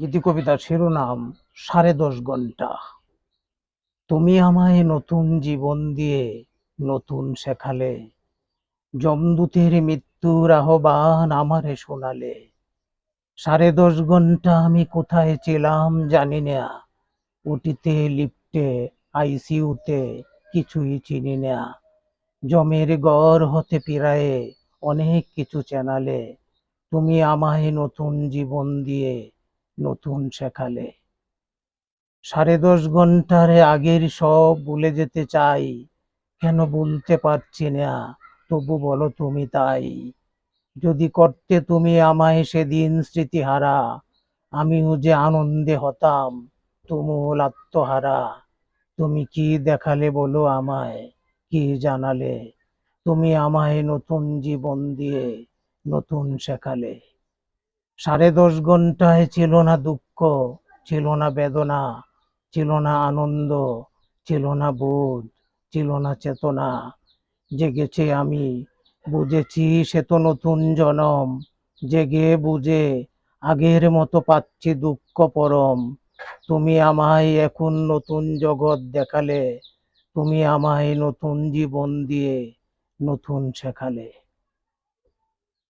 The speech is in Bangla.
গীতি কবিতার শিরোনাম, সাড়ে দশ ঘণ্টা। তুমি আমায় নতুন জীবন দিয়ে নতুন শেখালে, যমদূতের মৃত্যুর আহ্বান আমারে শোনালে। সাড়ে দশ ঘণ্টা আমি কোথায় ছিলাম জানি না, উটিতে, লিফটে আইসিউতে কিছুই চিনি না। জমের গড় হতে পিরায়ে অনেক কিছু চেনালে, তুমি আমায় নতুন জীবন দিয়ে নতুন শেখালে। সাড়ে দশ ঘণ্টার আগের সব ভুলে যেতে চাই। কেন বলতে পারছি না, তবু বলো তুমি তাই। যদি করতে তুমি আমায় সেদিন স্মৃতিহারা আমিও যে আনন্দে হতাম, তুমুল আত্মহারা। তুমি কি দেখালে বলো আমায়, কি জানালে? তুমি আমায় নতুন জীবন দিয়ে নতুন শেখালে। সাড়ে দশ ঘন্টায় ছিল না দুঃখ, ছিল না বেদনা, ছিল না আনন্দ, ছিল না বোধ, ছিল না চেতনা। জেগেছে আমি, বুঝেছি সে তো নতুন জনম। জেগে বুঝে, আগের মতো পাচ্ছি দুঃখ পরম। তুমি আমায় এখন নতুন জগৎ দেখালে, তুমি আমায় নতুন জীবন দিয়ে নতুন শেখালে।